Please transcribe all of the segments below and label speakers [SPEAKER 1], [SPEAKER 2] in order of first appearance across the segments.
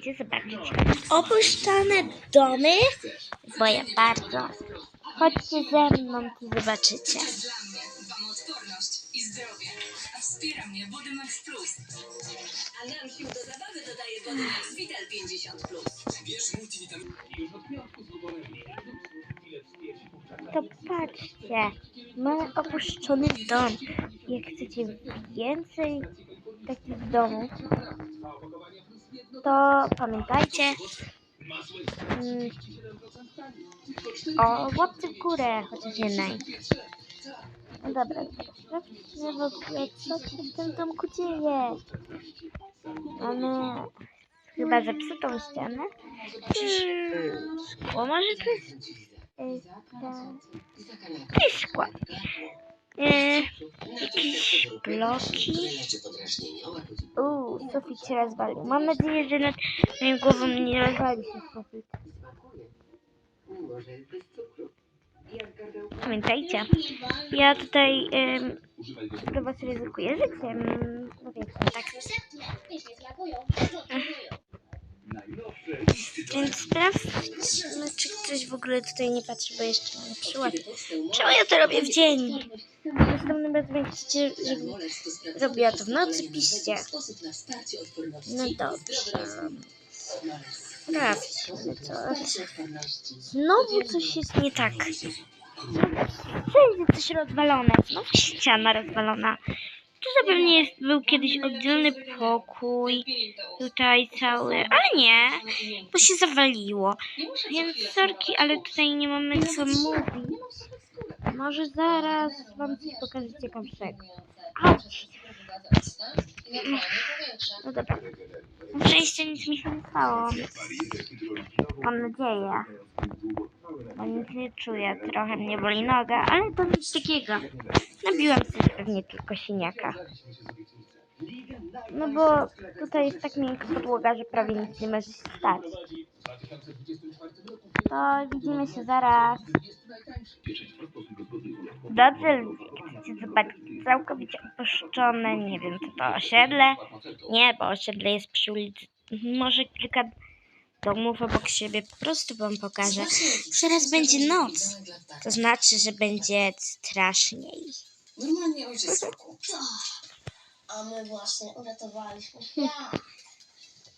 [SPEAKER 1] chcecie zobaczyć opuszczone domy, bo bardzo. Chodźcie ze mną, to zobaczycie.
[SPEAKER 2] O odporność i zdrowie, Plus. Do zabawy dodaje Vital 50 Plus.
[SPEAKER 1] To patrzcie, mamy opuszczony dom. Jak chcecie więcej takich domów, to pamiętajcie mm, o łapce w górę, chociaż jednej. No dobra, sprawdźmy w ogóle, co się w tym domku dzieje. Mamy chyba zepsutą ścianę. Hmm, szkło może to jest... y, ta- szkło. E, jakieś bloki. Uuu, sufit się rozwalił. Mam nadzieję, że nad moją głową nie rozwali się sufit. Pamiętajcie, ja tutaj em, do was ryzykuję życiem. No wiecie, tak. Więc sprawdźmy, czy ktoś w ogóle tutaj nie patrzy, bo jeszcze mam przykład. Czemu ja to robię w dzień? Razem jak chcecie, żebym robiła to w nocy. No dobrze. Sprawdźmy coś. Znowu coś jest nie tak. Wszędzie coś rozwalone. Znowu ściana rozwalona. Tu zapewne jest, był kiedyś oddzielny pokój. Tutaj cały, ale nie, bo się zawaliło. Więc sorki, ale tutaj nie mamy co mówić. Może zaraz wam coś pokażę ciekawszego. Auć. No dobra. Szczęście nic mi się nie stało. Mam nadzieję. Bo nic nie czuję. Trochę mnie boli noga, ale to nic takiego. Nabiłam sobie pewnie tylko siniaka. No bo tutaj jest tak miękka podłoga, że prawie nic nie może się stać. To widzimy się zaraz. Dobrze, chcecie zobaczyć całkowicie opuszczone, nie wiem co to osiedle. Nie, bo osiedle jest przy ulicy. Może kilka domów obok siebie, po prostu wam pokażę. Zaraz będzie noc. To znaczy, że będzie straszniej.
[SPEAKER 2] Normalnie ojciec roku.
[SPEAKER 3] A my właśnie uratowaliśmy świat.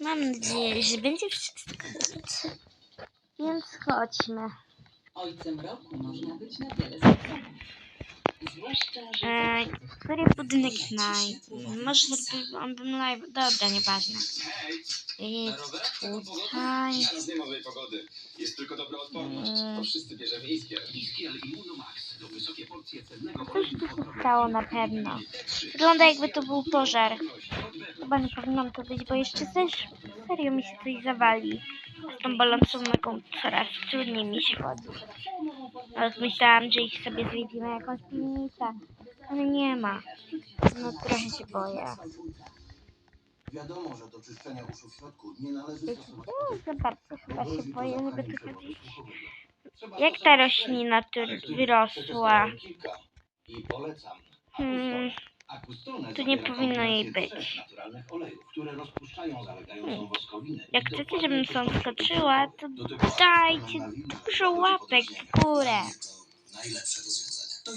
[SPEAKER 1] Mam nadzieję, że będzie wszystko. Więc chodźmy.
[SPEAKER 2] Ojcem roku można być na wiele sposobów. Zwłaszcza, że
[SPEAKER 1] E, który budynek naj... Może by- on bym live... Dobra, nieważne. I tutaj...
[SPEAKER 4] Teraz nie ma złej pogody. Jest tylko dobra odporność. To wszyscy bierzemy iskier. Iskier Immunomax to wysokie porcje cennego
[SPEAKER 1] Coś tu się stało na pewno. Wygląda jakby to był pożar. Chyba nie powinnam to być, bo jeszcze też serio mi się coś zawali. Z tą nogą coraz trudniej mi się chodzi. Ale myślałam, że ich sobie zwiedzimy jakąś piwnicę. Ale nie ma. No trochę się boję.
[SPEAKER 5] Wiadomo, że do czyszczenia uszu w środku nie należy stosować
[SPEAKER 1] no, za bardzo chyba się boję, żeby tu chodzić. Jak ta roślina tu wyrosła? Hmm, Tu nie powinno jej być.
[SPEAKER 5] olejów,
[SPEAKER 1] Hmm. Jak chcecie, żebym stąd skoczyła, to dajcie dużo łapek w górę.
[SPEAKER 5] To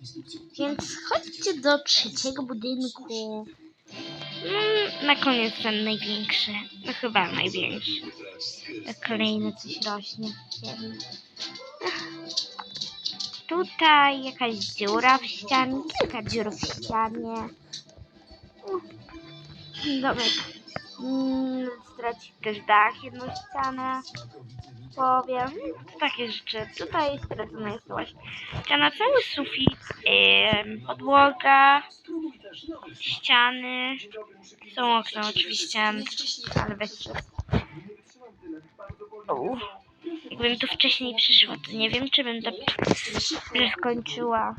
[SPEAKER 5] instrukcją.
[SPEAKER 1] Więc chodźcie do trzeciego budynku. Mm, na koniec ten największy. No chyba największy. Kolejne coś rośnie. Tutaj jakaś dziura w ścianie, kilka dziur w ścianie. Domek. Mm, stracił też dach, jedną ścianę. Powiem, to takie rzeczy. Tutaj stracona jest właśnie ściana, cały sufit, em, podłoga, ściany. Są okna oczywiście, ale bez U. Jakbym tu wcześniej przyszła, to nie wiem, czy bym że skończyła.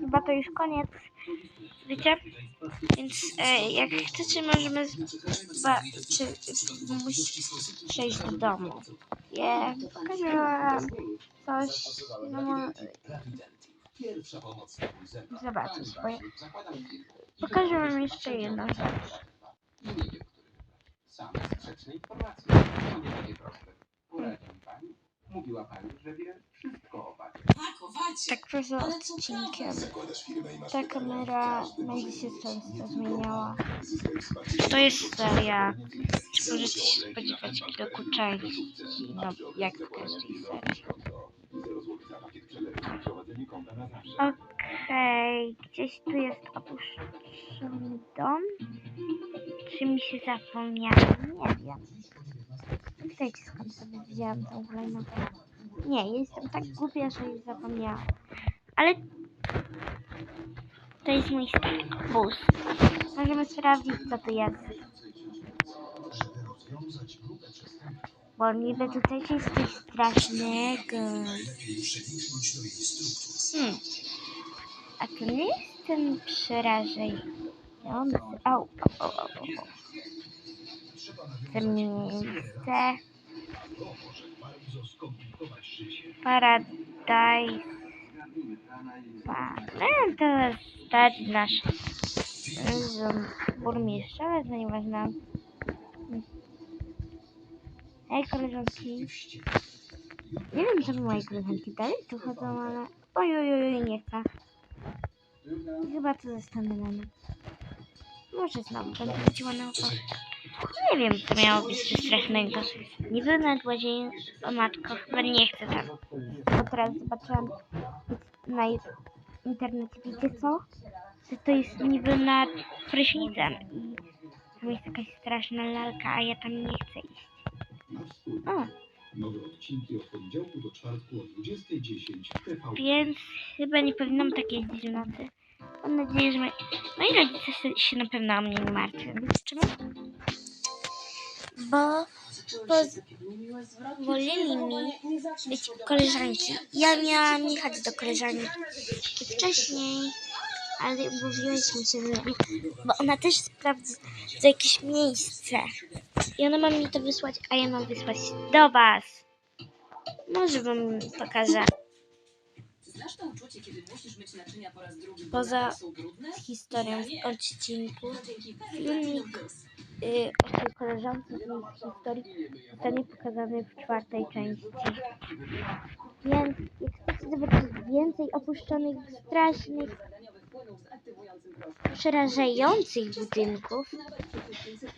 [SPEAKER 1] Chyba to już koniec. Wiecie? Więc e, jak chcecie, możemy zobaczyć, musisz przejść do domu. Je, pokażę wam coś. No,
[SPEAKER 4] Zakładam kilka.
[SPEAKER 1] pokażę wam jeszcze jedną rzecz.
[SPEAKER 4] I nie wiem, który wybrać. Same sprzeczne informacje. To nie takie proste. Poradzi mi pani. Mówiła pani, że wie wszystko o pani.
[SPEAKER 2] Tak, owacie.
[SPEAKER 1] Tak poza
[SPEAKER 2] Ale co
[SPEAKER 1] odcinkiem.
[SPEAKER 5] Zakładasz firmę i masz
[SPEAKER 1] Ta
[SPEAKER 5] pytania.
[SPEAKER 1] kamera
[SPEAKER 5] Każdy
[SPEAKER 1] będzie się często
[SPEAKER 5] tylko
[SPEAKER 1] zmieniała.
[SPEAKER 5] on. Zyskaj wsparcie.
[SPEAKER 1] To jest seria. Czy możecie się spodziewać widoku części, no jak w każdej serii. Okej, gdzieś tu jest opuszczony dom. Czy mi się zapomniało? Nie wiem. Wiecie skąd sobie wzięłam tą hulajnogę? Nie, jestem tak głupia, że już zapomniałam. Ale to jest mój bus. Możemy sprawdzić, co to jest. Bo niby tutaj jest coś strasznego. Hmm. A to nie jest ten przerażający. Au, au, au, au. To miejsce. Paradise. Pa. No, to stać nasz burmistrz, ale to nieważne. Hej koleżanki. Nie wiem, czemu moje koleżanki dalej tu chodzą, ale... Oj, oj, oj, nie chcę. Chyba to zostanę na noc. Może znowu będę chodziła na opak. Nie wiem, co miało być strasznego. Niby nad łazienką, o matko, chyba nie chcę tam. Bo teraz zobaczyłam na internecie, wiecie co? Że to jest niby nad prysznicem. I tam jest jakaś straszna lalka, a ja tam nie chcę iść. O,
[SPEAKER 6] Nowe odcinki od poniedziałku do czwartku o 20.10 w TV.
[SPEAKER 1] więc chyba nie powinnam tak jeździć w nocy. Mam nadzieję, że moi, moi rodzice się, na pewno o mnie nie martwią. Wiecie czemu? Bo woleli mi być koleżanki. Ja miałam jechać do koleżanki wcześniej, ale umówiłyśmy się, że, bo ona też sprawdza jakieś miejsce. I ona ma mi to wysłać, a ja mam wysłać do was. Może wam pokażę.
[SPEAKER 2] Znasz to uczucie, kiedy musisz myć naczynia po raz drugi,
[SPEAKER 1] Poza? Historią w odcinku
[SPEAKER 2] No dzięki
[SPEAKER 1] filmik
[SPEAKER 2] Plus.
[SPEAKER 1] y, o tej koleżance z historii zostanie pokazany w czwartej części. Więc jak chcecie zobaczyć więcej opuszczonych, strasznych, przerażających budynków,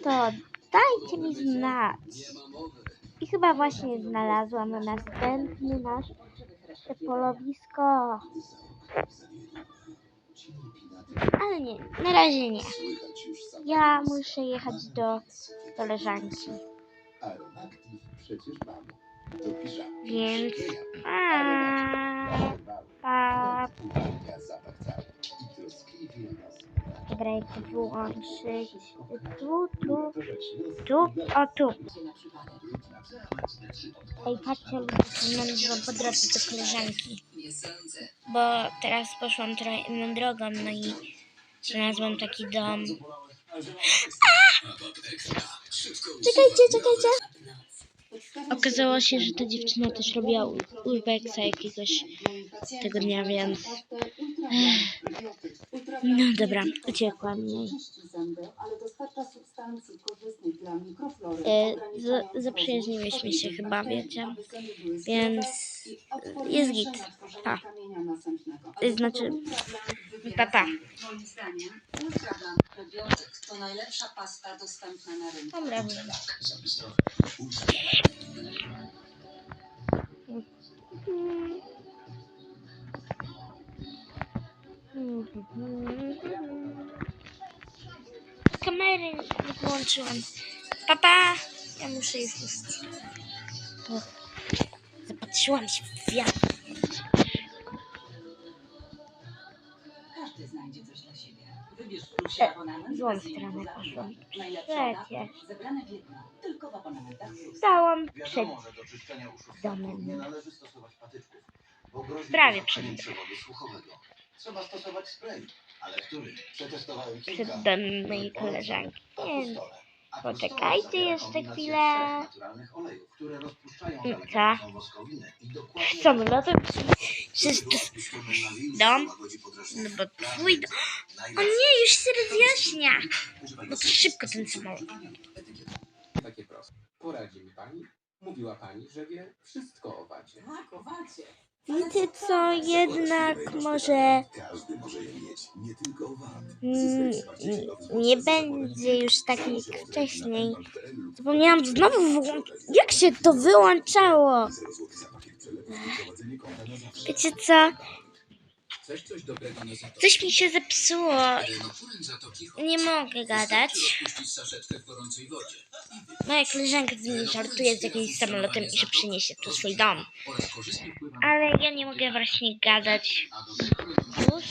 [SPEAKER 1] to dajcie mi znać. I chyba właśnie znalazłam następny nasz polowisko. Ale nie, na razie nie. Ja muszę jechać do koleżanki. Więc pa, pa. To wyłączyć? Tu, tu, tu, o tu. Ej, patrzcie, mam po drodze do koleżanki. Bo teraz poszłam trochę inną drogą, no i znalazłam taki dom. Czekajcie, czekajcie. Okazało się, że ta dziewczyna też robiła urbexa jakiegoś tego dnia, więc... No dobra, uciekłam jej. E, zaprzyjaźniłyśmy się chyba, wiecie, więc jest git. Pa. Znaczy, pa, pa.
[SPEAKER 7] To najlepsza pasta dostępna na rynku.
[SPEAKER 1] Dobra. Kamery nie włączyłam. Papa! Ja muszę już iść. Zapatrzyłam się w wiatr.
[SPEAKER 2] Każdy znajdzie coś dla siebie. Wybierz w plusie
[SPEAKER 1] E,
[SPEAKER 2] abonament
[SPEAKER 1] złą stronę poszłam.
[SPEAKER 2] chwilę. Najlepsza
[SPEAKER 1] Przecież.
[SPEAKER 2] dawka, zebrane w jedno. Tylko w abonamentach plus.
[SPEAKER 1] Stałam przed
[SPEAKER 4] Wiadomo, że do czyszczenia uszu
[SPEAKER 1] domem.
[SPEAKER 4] nie należy stosować patyczków, bo grozi
[SPEAKER 1] Prawie przed-
[SPEAKER 4] słuchowego. Trzeba stosować spray. Ale który? Przetestowałem kilka.
[SPEAKER 1] przed domem mojej koleżanki. Więc
[SPEAKER 4] stole. A
[SPEAKER 1] Poczekajcie
[SPEAKER 4] to
[SPEAKER 1] jeszcze chwilę.
[SPEAKER 4] i dokładnie
[SPEAKER 1] Samolotem przez dom. No bo twój dom. O nie, już się rozjaśnia. No to szybko ten samolot.
[SPEAKER 4] takie proste. Poradzi mi pani? Mówiła pani, że wie wszystko o wacie.
[SPEAKER 7] Tak, o wacie.
[SPEAKER 1] Wiecie co, jednak może
[SPEAKER 5] nie
[SPEAKER 1] będzie już tak jak wcześniej. Zapomniałam znowu wyłączyć. Jak się to wyłączało? Wiecie co?
[SPEAKER 5] Chcesz coś dobrego na zatoki?
[SPEAKER 1] Coś mi się zepsuło.
[SPEAKER 5] Zatoki Hot.
[SPEAKER 1] Nie mogę gadać.
[SPEAKER 5] Odpuścić saszetkę w gorącej wodzie.
[SPEAKER 1] Moja koleżanka z mnie żartuje z jakimś samolotem i że przyniesie tu swój dom.
[SPEAKER 5] Oraz korzystnie wpływa na...
[SPEAKER 1] Ale ja nie mogę właśnie gadać.
[SPEAKER 5] A do tego renopuren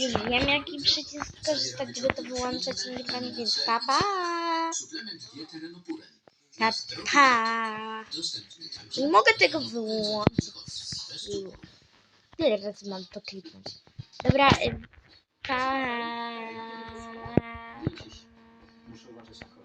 [SPEAKER 1] Już? wiem jaki przycisk korzystać, żeby to wyłączać i nie pani, więc pa pa!
[SPEAKER 5] Suplement diety Renopuren.
[SPEAKER 1] Pa pa!
[SPEAKER 5] Dostępny także
[SPEAKER 1] Nie mogę tego wyłączyć.
[SPEAKER 5] bez cukru.
[SPEAKER 1] Tyle razy mam to kliknąć. Dobra, y, pa!
[SPEAKER 4] Muszę uważać.